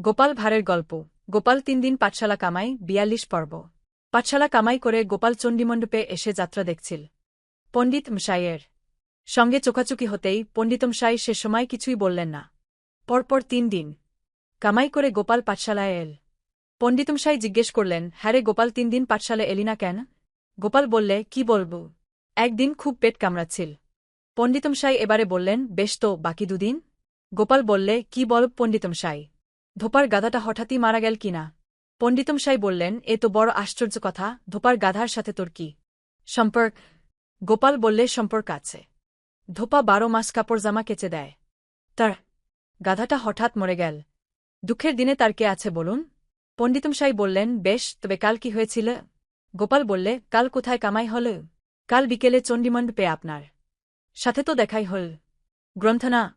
গোপাল ভাঁড়ের গল্প। গোপাল তিন দিন পাঠশালা কামাই, বিয়াল্লিশ পর্ব। পাঠশালা কামাই করে গোপাল চণ্ডীমণ্ডপে এসে যাত্রা দেখছিল। পণ্ডিত মশাইয়ের। সঙ্গে চোখাচুকি হতেই পণ্ডিতমশাই সে সময় কিছুই বললেন না। পরপর তিন দিন। কামাই করে গোপাল পাঠশালায় এল। পণ্ডিতমশাই জিজ্ঞেস করলেন হ্যারে গোপাল, তিন দিন পাঠশালায় এলি না কেন? গোপাল বললে, কি বলব? একদিন খুব পেট কামড়াচ্ছিল। পণ্ডিতমশাই এবারে বললেন, বেশ তো, বাকি দুদিন? গোপাল বললে, কি বল পণ্ডিতমশাই ধোপার গাধাটা হঠাৎই মারা গেল কিনা পণ্ডিতমশাই বললেন, এ তো বড় আশ্চর্য কথা, ধোপার গাধার সাথে তোর কি সম্পর্ক? গোপাল বললে, সম্পর্ক আছে। ধোপা বারো মাস কাপড় জামা কেচে দেয়। তার গাধাটা হঠাৎ মরে গেল। দুঃখের দিনে তার কে আছে বলুন? পণ্ডিতমশাই বললেন, বেশ, তবে কাল কি হয়েছিল? গোপাল বললে, কাল কোথায় কামাই হল? কাল বিকেলে চণ্ডীমণ্ড চণ্ডীমণ্ডপে আপনার। সাথে তো দেখাই হল। গ্রন্থনা